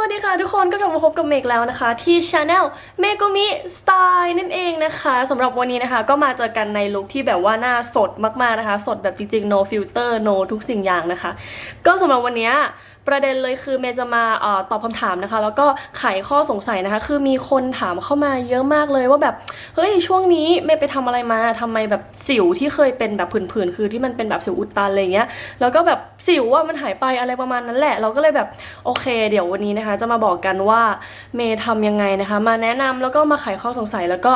สวัสดีค่ะทุกคนก็กลับมาพบกับเมกแล้วนะคะ ที่ช anel เมกุมิสไตล์นั่นเองนะคะสำหรับวันนี้นะคะ ก็มาเจอกันในลุคที่แบบว่าหน้าสดมากๆนะคะ สดแบบจริงๆ no filter no ทุกสิ่งอย่างนะคะ ก็สำหรับวันนี้ ประเด็นเลยคือเมย์จะมาอตอบคำถามนะคะ แล้วก็ไขข้อสงสัยนะคะ คือมีคนถามเข้ามาเยอะมากเลยว่าแบบเฮ้ยช่วงนี้เมย์ไปทำอะไรมาทำไมแบบสิวที่เคยเป็นแบบผื่นๆคือที่มันเป็นแบบสิวอุดตันอะไรเงี้ยแล้วก็แบบสิวว่ามันหายไปอะไรประมาณนั้นแหละ เราก็เลยแบบโอเค เดี๋ยววันนี้นะคะ จะมาบอกกันว่าเมย์ทำยังไงนะคะ มาแนะนำแล้วก็มาไขข้อสงสัยแล้วก็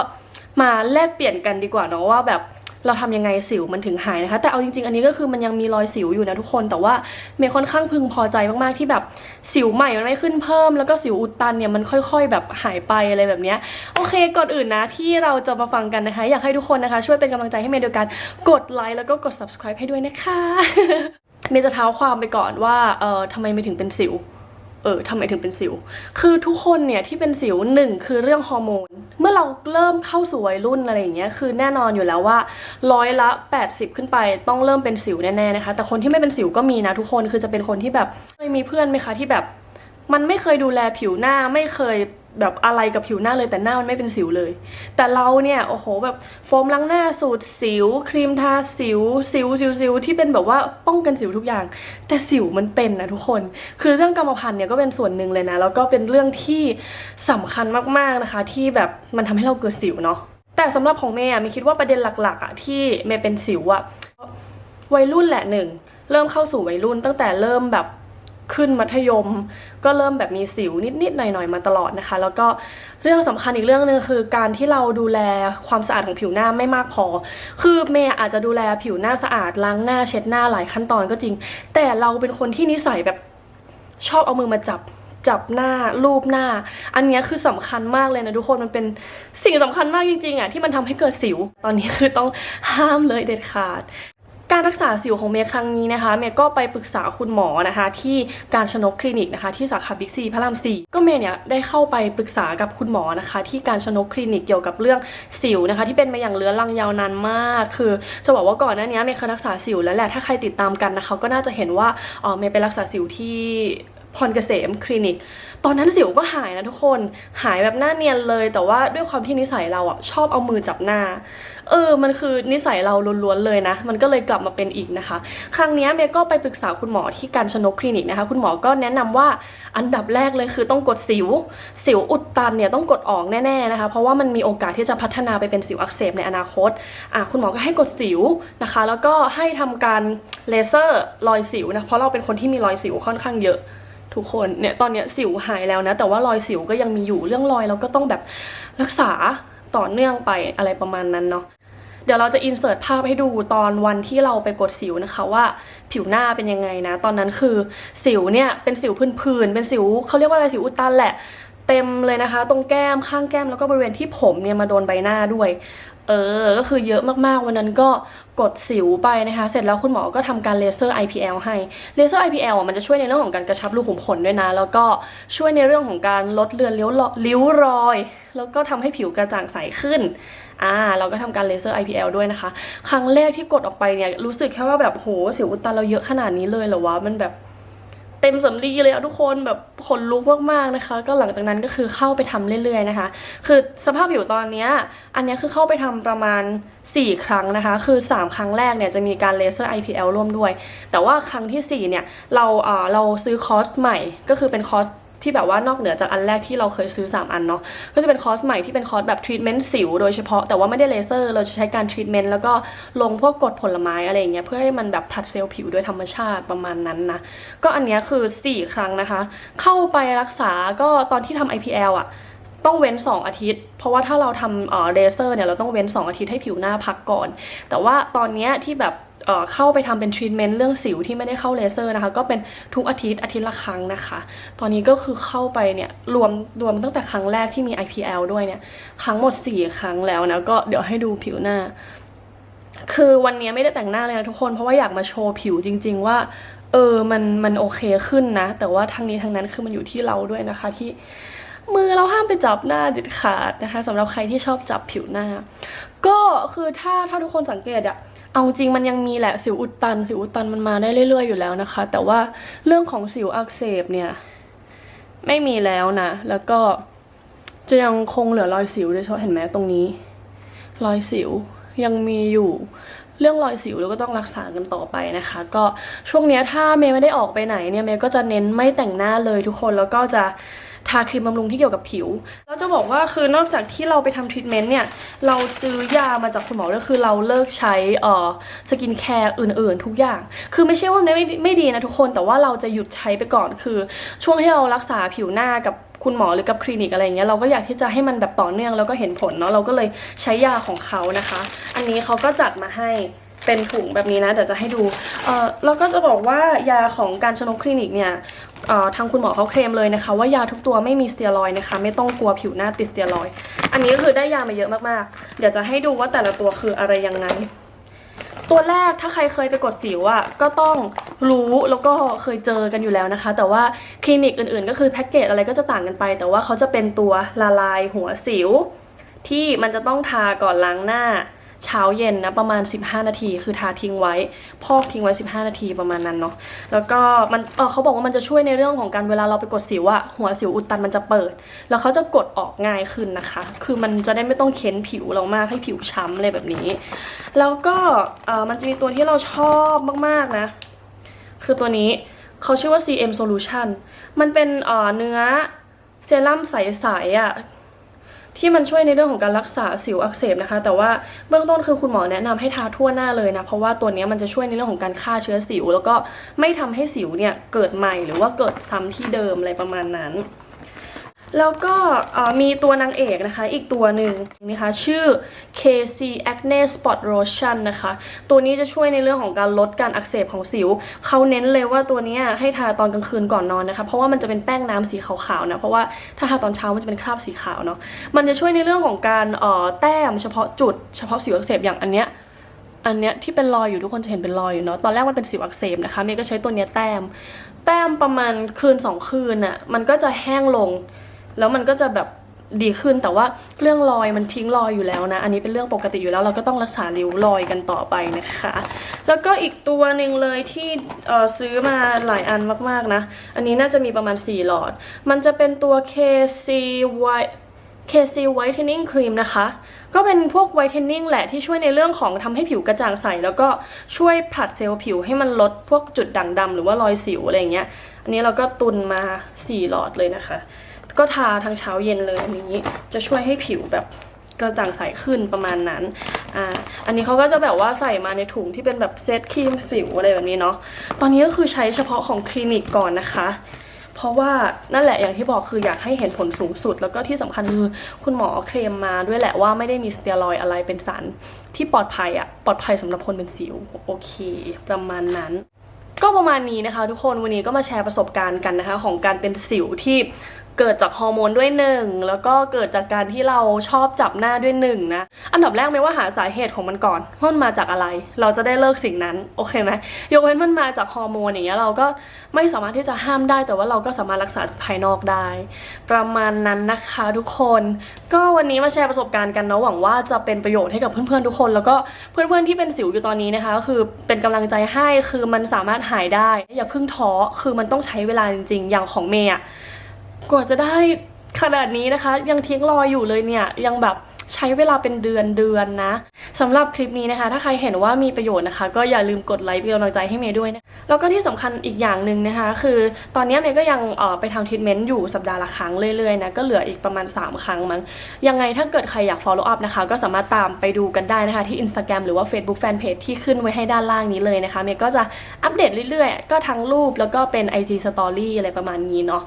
มาแลกเปลี่ยนกันดีกว่าเนาะว่าแบบ เราทำยังไงสิวมันถึงหายนะคะ แต่เอาจริงๆ อันนี้ก็คือมันยังมีรอยสิวอยู่นะทุกคน แต่ว่าเมย์ค่อนข้างพึงพอใจมากๆที่แบบสิวใหม่มันไม่ขึ้นเพิ่ม แล้วก็สิวอุดตันเนี่ยมันค่อยๆ แบบหายไปอะไรแบบเนี้ยโอเคก่อนอื่นนะที่เราจะมาฟังกันนะคะ อยากให้ทุกคนนะคะ ช่วยเป็นกำลังใจให้เมย์โดยการกดไลค์แล้วก็กด subscribe ให้ด้วยนะคะ เมย์จะเท้าความไปก่อนว่าเอ่อทำไมไม่ถึงเป็นสิว เออทำไมถึงเป็นสิว คือทุกคนเนี่ยที่เป็นสิวหนึ่งคือเรื่องฮอร์โมน เมื่อเราเริ่มเข้าสู่วัยรุ่นอะไรอย่างเงี้ยคือแน่นอนอยู่แล้วว่าร้อยละ 80 ขึ้นไปต้องเริ่มเป็นสิวแน่ๆนะคะ แต่คนที่ไม่เป็นสิวก็มีนะทุกคนคือจะเป็นคนที่แบบเคยมีเพื่อนไหมคะที่แบบ มันไม่เคยดูแลผิวหน้าไม่เคย แบบอะไรกับผิวหน้าเลยแต่หน้ามันไม่เป็นสิวเลย แต่เราเนี่ยโอ้โหแบบโฟมล้างหน้าสูตรสิว ครีมทาสิว สิวสิวสิวที่เป็นแบบว่าป้องกันสิวทุกอย่าง แต่สิวมันเป็นนะทุกคน คือเรื่องกรรมพันธุ์เนี่ยก็เป็นส่วนหนึ่งเลยนะ แล้วก็เป็นเรื่องที่สำคัญมากๆนะคะ ที่แบบมันทำให้เราเกิดสิวเนาะแต่สำหรับของเมย์อะเมย์คิดว่าประเด็นหลักๆอะที่เมย์เป็นสิวอะวัยรุ่นแหละหนึ่งเริ่มเข้าสู่วัยรุ่นตั้งแต่เริ่มแบบ ขึ้นมัธยม ก็เริ่มแบบมีสิวนิดๆหน่อยๆมาตลอดนะคะ แล้วก็เรื่องสำคัญอีกเรื่องหนึ่งคือ การที่เราดูแลความสะอาดของผิวหน้าไม่มากพอ คือเมย์อาจจะดูแลผิวหน้าสะอาดล้างหน้าเช็ดหน้าหลายขั้นตอนก็จริง แต่เราเป็นคนที่นิสัยแบบชอบเอามือมาจับจับหน้ารูปหน้า อันนี้คือสำคัญมากเลยนะทุกคนมันเป็นสิ่งสำคัญมากจริงๆอะที่มันทำให้เกิดสิว ตอนนี้คือต้องห้ามเลยเด็ดขาด การรักษาสิวของเมย์ครั้งนี้นะคะ เมย์ก็ไปปรึกษาคุณหมอนะคะ ที่การชนกคลินิกนะคะ ที่สาขาบิ๊กซีพระรามสี่ก็เมย์เนี่ยได้เข้าไปปรึกษากับคุณหมอนะคะ ที่การชนกคลินิกเกี่ยวกับเรื่องสิวนะคะ ที่เป็นมาอย่างเรื้อรังยาวนานมาก คือจะบอกว่าก่อนหน้านี้เมย์เคยรักษาสิวแล้วแหละถ้าใครติดตามกันนะคะ ก็น่าจะเห็นว่าอ๋อเมย์ไปรักษาสิวที่พรเกษมคลินิก ตอนนั้นสิวก็หายนะทุกคน หายแบบหน้าเนียนเลย แต่ว่าด้วยความที่นิสัยเราอะชอบเอามือจับหน้าเออ มันคือนิสัยเราล้วนๆเลยนะ มันก็เลยกลับมาเป็นอีกนะคะ ครั้งนี้เมย์ก็ไปปรึกษาคุณหมอที่การชนกคลินิกนะคะ คุณหมอก็แนะนำว่าอันดับแรกเลยคือต้องกดสิว สิวอุดตันเนี่ยต้องกดออกแน่ๆนะคะ เพราะว่ามันมีโอกาสที่จะพัฒนาไปเป็นสิวอักเสบในอนาคต อะคุณหมอก็ให้กดสิวนะคะ แล้วก็ให้ทำการเลเซอร์รอยสิวนะ เพราะเราเป็นคนที่มีรอยสิวค่อนข้างเยอะทุกคนเนี่ยตอนเนี้ยสิวหายแล้วนะ แต่ว่ารอยสิวก็ยังมีอยู่เรื่องรอยเราก็ต้องแบบรักษา ต่อเนื่องไปอะไรประมาณนั้นเนาะเดี๋ยวเราจะอินเสิร์ตภาพให้ดูตอนวันที่เราไปกดสิวนะคะว่าผิวหน้าเป็นยังไงนะ ตอนนั้นคือสิวเนี่ยเป็นสิวพื้นๆเป็นสิวเขาเรียกว่าอะไรสิวอุดตันแหละเต็มเลยนะคะ ตรงแก้มข้างแก้มแล้วก็บริเวณที่ผมเนี่ยมาโดนใบหน้าด้วย เออ ก็คือเยอะมากๆ วันนั้นก็กดสิวไปนะคะ เสร็จแล้วคุณหมอก็ทำการเลเซอร์ IPL ให้ เลเซอร์ IPL อะมันจะช่วยในเรื่องของการกระชับรูขุมขนด้วยนะ แล้วก็ช่วยในเรื่องของการลดเลือนริ้วรอยวรอยแล้วก็ทำให้ผิวกระจ่างใสขึ้น อ่า เราก็ทำการเลเซอร์ IPL ด้วยนะคะ ครั้งแรกที่กดออกไปเนี่ย รู้สึกแค่ว่าแบบโหสิวอุดตันเราเยอะขนาดนี้เลยเหรอวะ มันแบบ เต็มสำลีเลยอะทุกคนแบบขนลุกมากๆนะคะ ก็หลังจากนั้นก็คือเข้าไปทำเรื่อยๆนะคะ คือสภาพผิวตอนเนี้ยอันเนี้ยคือเข้าไปทำประมาณ 4 ครั้งนะคะ คือ 3 ครั้งแรกเนี่ยจะมีการเลเซอร์ IPL ร่วมด้วย แต่ว่าครั้งทีสี่4 เนี่ยเราเอ่อเราซื้อคอร์สใหม่ก็คือเป็นคอร์ส ที่แบบว่านอกเหนือจากอันแรกที่เราเคยซื้อ 3 อันเนาะก็จะเป็นคอร์สใหม่ที่เป็นคอร์สแบบทรีทเมนต์สิวโดยเฉพาะแต่ว่าไม่ได้เลเซอร์เราจะใช้การทรีทเมนต์แล้วก็ลงพวกกรดผลไม้อะไรอย่างเงี้ยเพื่อให้มันแบบผลัดเซลล์ผิวโดยธรรมชาติประมาณนั้นนะก็อันเนี้ยคือ 4 ครั้งนะคะ เข้าไปรักษาก็ตอนที่ทำ IPL อะ ต้องเว้น 2 อาทิตย์ เพราะว่าถ้าเราทำเอ่อเลเซอร์เนี่ยเราต้องเว้น 2 อาทิตย์ให้ผิวหน้าพักก่อน แต่ว่าตอนนี้ที่แบบเอ่อเข้าไปทำเป็นทรีทเมนต์เรื่องสิวที่ไม่ได้เข้าเลเซอร์นะคะ ก็เป็นทุกอาทิตย์อาทิตย์ละครั้งนะคะ ตอนนี้ก็คือเข้าไปเนี่ยรวมรวมตั้งแต่ครั้งแรกที่มี IPL ด้วยเนี่ย ครั้งหมด 4 ครั้งแล้วนะ ก็เดี๋ยวให้ดูผิวหน้า คือวันนี้ไม่ได้แต่งหน้าเลยนะทุกคน เพราะว่าอยากมาโชว์ผิวจริง ๆ ว่า เออมันมันโอเคขึ้นนะ แต่ว่าทั้งนี้ทั้งนั้นคือมันอยู่ที่เราด้วยนะคะที่ มือเราห้ามไปจับหน้าเด็ดขาดนะคะสำหรับใครที่ชอบจับผิวหน้า ก็คือถ้าถ้าทุกคนสังเกตอะเอาจริงมันยังมีแหละสิวอุดตัน สิวอุดตันมันมาได้เรื่อย ๆ อยู่แล้วนะคะ แต่ว่าเรื่องของสิวอักเสบเนี่ย ไม่มีแล้วนะ แล้วก็จะยังคงเหลือรอยสิวด้วยเฉพาะเห็นไหมตรงนี้ รอยสิวยังมีอยู่เรื่องรอยสิวเราก็ต้องรักษากันต่อไปนะคะ ก็ช่วงนี้ถ้าเมย์ไม่ได้ออกไปไหนเนี่ยเมย์ก็จะเน้นไม่แต่งหน้าเลยทุกคนแล้วก็จะ ทาครีมบำรุงที่เกี่ยวกับผิว แล้วจะบอกว่าคือนอกจากที่เราไปทำทรีทเมนต์เนี่ย เราซื้อยามาจากคุณหมอก็คือเราเลิกใช้เอ่อสกินแคร์อื่นๆ ทุกอย่าง คือไม่ใช่ว่าไม่ไม่ดีนะทุกคน แต่ว่าเราจะหยุดใช้ไปก่อน คือ ช่วงที่เรารักษาผิวหน้ากับคุณหมอหรือกับคลินิกอะไรเงี้ยเราก็อยากที่จะให้มันแบบต่อเนื่องแล้วก็เห็นผลเนาะเราก็เลยใช้ยาของเขานะคะ อันนี้เขาก็จัดมาให้เป็นถุงแบบนี้นะ เดี๋ยวจะให้ดูเออแล้วก็จะบอกว่ายาของการชนกคลินิกเนี่ย ทางคุณหมอเขาเคลมเลยนะคะ ว่ายาทุกตัวไม่มีสเตียรอยนะคะ ไม่ต้องกลัวผิวหน้าติดสเตียรอย อันนี้ก็คือได้ยามาเยอะมากๆ เดี๋ยวจะให้ดูว่าแต่ละตัวคืออะไรยังไงตัวแรกถ้าใครเคยไปกดสิวอะ่ะก็ต้องรู้แล้วก็เคยเจอกันอยู่แล้วนะคะ แต่ว่าคลินิกอื่นๆ ก็คือแพ็กเกจอะไรก็จะต่างกันไป แต่ว่าเขาจะเป็นตัวละลายหัวสิว ที่มันจะต้องทาก่อนล้างหน้า เช้าเย็นนะประมาณ 15 นาที คือทาทิ้งไว้ พอกทิ้งไว้ 15 นาทีประมาณนั้นเนาะแล้วก็มันเออเขาบอกว่ามันจะช่วยในเรื่องของการเวลาเราไปกดสิวอะหัวสิวอุดตันมันจะเปิด แล้วเขาจะกดออกง่ายขึ้นนะคะ คือมันจะได้ไม่ต้องเค้นผิวเรามากให้ผิวช้ำอะไรแบบนี้ แล้วก็เออมันจะมีตัวที่เราชอบมากๆนะ คือตัวนี้เขาชื่อว่า CM Solution มันเป็นเออเนื้อเซรั่มใสๆอะ่ะ ที่มันช่วยในเรื่องของการรักษาสิวอักเสบนะคะ แต่ว่าเบื้องต้นคือคุณหมอแนะนำให้ทาทั่วหน้าเลยนะ เพราะว่าตัวนี้มันจะช่วยในเรื่องของการฆ่าเชื้อสิว แล้วก็ไม่ทำให้สิวเนี่ยเกิดใหม่หรือว่าเกิดซ้ำที่เดิมอะไรประมาณนั้น แล้วก็มีตัวนางเอกนะคะ อีกตัวหนึ่งนะคะ ชื่อ KC Acne Spot Lotion นะคะ ตัวนี้จะช่วยในเรื่องของการลดการอักเสบของสิว เขาเน้นเลยว่าตัวนี้ให้ทาตอนกลางคืนก่อนนอนนะคะ เพราะว่ามันจะเป็นแป้งน้ำสีขาวๆนะ เพราะว่าถ้าทาตอนเช้ามันจะเป็นคราบสีขาวเนาะ มันจะช่วยในเรื่องของการออแต้มเฉพาะจุดเฉพาะสิวอักเสบอย่างอันเนี้ยอันเนี้ยที่เป็นรอยอยู่ทุกคนจะเห็นเป็นรอยอยู่เนาะตอนแรกมันเป็นสิวอักเสบนะคะเมย์ก็ใช้ตัวเนี้ยแต้ม แต้มประมาณคืนสองคืนน่ะมันก็จะแห้งลง แล้วมันก็จะแบบดีขึ้นแต่ว่าเรื่องรอยมันทิ้งรอยอยู่แล้วนะ อันนี้เป็นเรื่องปกติอยู่แล้ว เราก็ต้องรักษาริ้วรอยกันต่อไปนะคะ แล้วก็อีกตัวหนึ่งเลยที่เออซื้อมาหลายอันมากๆนะ อันนี้น่าจะมีประมาณ 4 หลอด มันจะเป็นตัว KC White KC Whitening Cream นะคะ ก็เป็นพวก whitening แหละที่ช่วยในเรื่องของทำให้ผิวกระจ่างใส แล้วก็ช่วยผลัดเซลล์ผิวให้มันลดพวกจุดด่างดำหรือว่ารอยสิวอะไรเงี้ย อันนี้เราก็ตุนมา 4 หลอดเลยนะคะ ก็ทาทั้งเช้าเย็นเลยอันนี้จะช่วยให้ผิวแบบกระจ่างใสขึ้นประมาณนั้น อ่า อันนี้เขาก็จะแบบว่าใส่มาในถุงที่เป็นแบบเซตครีมสิวอะไรแบบนี้เนาะ ตอนนี้ก็คือใช้เฉพาะของคลินิกก่อนนะคะ เพราะว่านั่นแหละอย่างที่บอกคืออยากให้เห็นผลสูงสุด แล้วก็ที่สำคัญคือคุณหมอเคลมมาด้วยแหละว่าไม่ได้มีสเตียรอยอะไรเป็นสารที่ปลอดภัยอะปลอดภัยสำหรับคนเป็นสิว โอเค ประมาณนั้นก็ประมาณนี้นะคะทุกคนวันนี้ก็มาแชร์ประสบการณ์กันนะคะ ของการเป็นสิวที่เกิดจากฮอร์โมนด้วยหนึ่งแล้วก็เกิดจากการที่เราชอบจับหน้าด้วยหนึ่งนะอันดับแรกไม่ว่าหาสาเหตุของมันก่อนว่ามันมาจากอะไร เราจะได้เลิกสิ่งนั้นโอเคไหมยกเว้นมันมาจากฮอร์โมนอย่างเงี้ยเราก็ไม่สามารถที่จะห้ามได้ แต่ว่าเราก็สามารถรักษาจากภายนอกได้ ประมาณนั้นนะคะทุกคน ก็วันนี้มาแชร์ประสบการณ์กันเนาะหวังว่าจะเป็นประโยชน์ให้กับเพื่อนๆทุกคน แล้วก็เพื่อนๆที่เป็นสิวอยู่ตอนนี้นะคะก็คือเป็นกำลังใจให้คือมันสามารถหายได้ อย่าเพิ่งท้อคือมันต้องใช้เวลาจริงๆ อย่างของเมย์อะ กว่าจะได้ขนาดนี้นะคะ ยังทิ้งรอยอยู่เลยเนี่ย ยังแบบใช้เวลาเป็นเดือนเดือนนะสำหรับคลิปนี้นะคะ ถ้าใครเห็นว่ามีประโยชน์นะคะ ก็อย่าลืมกดไลค์เป็นกำลังใจให้เมย์ด้วยนะแล้วก็ที่สำคัญอีกอย่างหนึ่งนะคะ คือตอนนี้เมย์ก็ยังออไปทำทรีทเมนต์อยู่สัปดาห์ละครั้งเรื่อยๆนะก็เหลืออีกประมาณ 3 ครั้งมั้งยังไงถ้าเกิดใครอยาก follow up นะคะ ก็สามารถตามไปดูกันได้นะคะ ที่ Instagram หรือว่า Facebook Fanpage ที่ขึ้นไว้ให้ด้านล่างนี้เลยนะคะเมย์ก็จะอัปเดตเรื่อยๆ ก็ทั้งรูปแล้วก็เป็น IG Story อะไรประมาณนี้เนาะ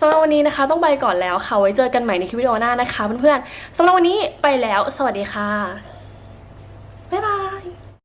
สำหรับวันนี้นะคะต้องไปก่อนแล้วค่ะ ไว้เจอกันใหม่ในคลิปวิดีโอหน้านะคะเพื่อนๆสำหรับวันนี้ไปแล้ว สวัสดีค่ะ